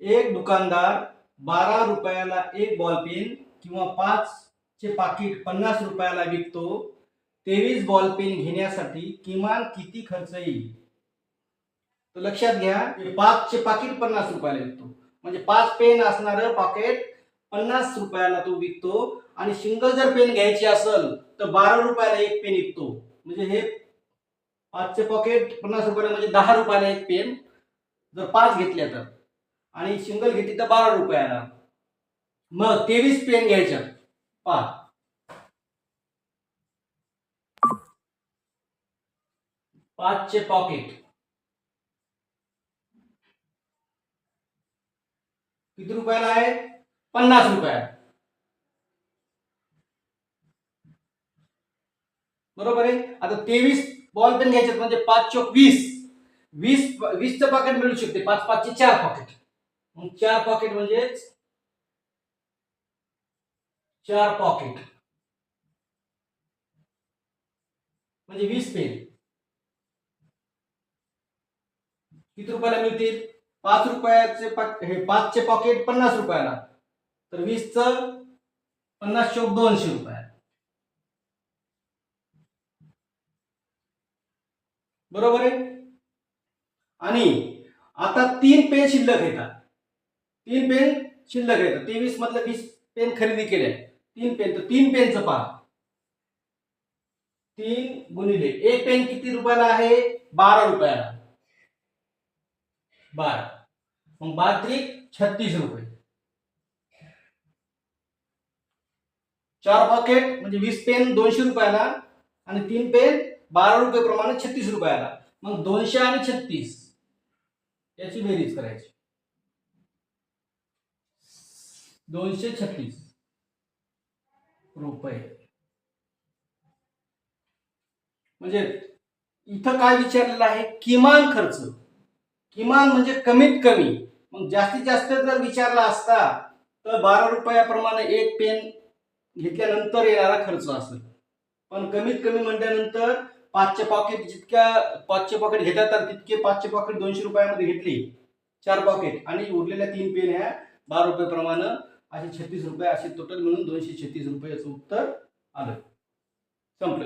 एक दुकानदार बारा रुपयाला एक बॉल पेन किंवा पाच चे पाकिट पन्नास रुपयाला विकतो. तेवीस बॉल पेन घेण्यासाठी किमान किती खर्च येईल? तर लक्षात घ्या पाच चे पाकिट पन्नास रुपयाला विकतो. म्हणजे पाच पेन असणार पाकिट पन्नास रुपयाला तो विकतो. आणि सिंगल जर पेन घ्यायची असेल तर बारा रुपयाला एक पेन विकतो. म्हणजे हे पाचचे पॉकेट पन्नास रुपयाला म्हणजे दहा रुपयाला एक पेन जर पाच घेतल्या तर. आणि सिंगल घेतली तर बारा रुपयाला मग तेवीस पेन घ्यायच्या. पाच पाचचे पॉकेट किती रुपयाला आहे? पन्नास रुपयाला बरोबर आहे? आता तेवीस बॉल पेन घ्यायचे म्हणजे पाच चौक वीस. वीस वीसचं पॉकेट मिळू शकते. पाच पाचचे चार पॉकेट मग चार पॉकेट म्हणजेच चार पॉकेट म्हणजे वीस पेन किती रुपयाला मिळतील? पाच रुपयाचे हे पाचचे पॉकेट पन्नास रुपयाला. तर वीसचं पन्नास चौक दोनशे रुपये. बरोबर आहे? आणि आता तीन पेन शिल्लक येतात. तीन पेन शिल्लक येतात तेवीस मधलं वीस पेन खरेदी केले तीन पेन तर तीन पेनचं पहा. तीन गुणिले एक पेन किती रुपयाला आहे? बारा रुपयाला. बारा. मग बारा त्रिक छत्तीस रुपये. चार पॉकेट म्हणजे वीस पेन दोनशे रुपयाला आणि तीन पेन बारा रुपये प्रमाणे छत्तीस रुपयाला. मग दोनशे आणि छत्तीस. याची बेरीज करायची. दोनशे छत्तीस रुपये. म्हणजे इथं काय विचारलेलं आहे? किमान खर्च. किमान म्हणजे कमीत कमी. मग जास्तीत जास्त जर विचारला असता तर बारा रुपयाप्रमाणे एक पेन घेतल्यानंतर येणारा खर्च असेल. पण कमीत कमी म्हटल्यानंतर पाचशे पॉकेट जितक्या पाचशे पॉकेट घेतात तर तितके पाचशे पॉकेट दोनशे रुपयामध्ये घेतली. चार पॉकेट आणि उरलेल्या तीन पेन ह्या बारा रुपयाप्रमाणे असे छत्तीस रुपये असे टोटल मिळून दोनशे छत्तीस रुपये याचं उत्तर आलं. संपलं.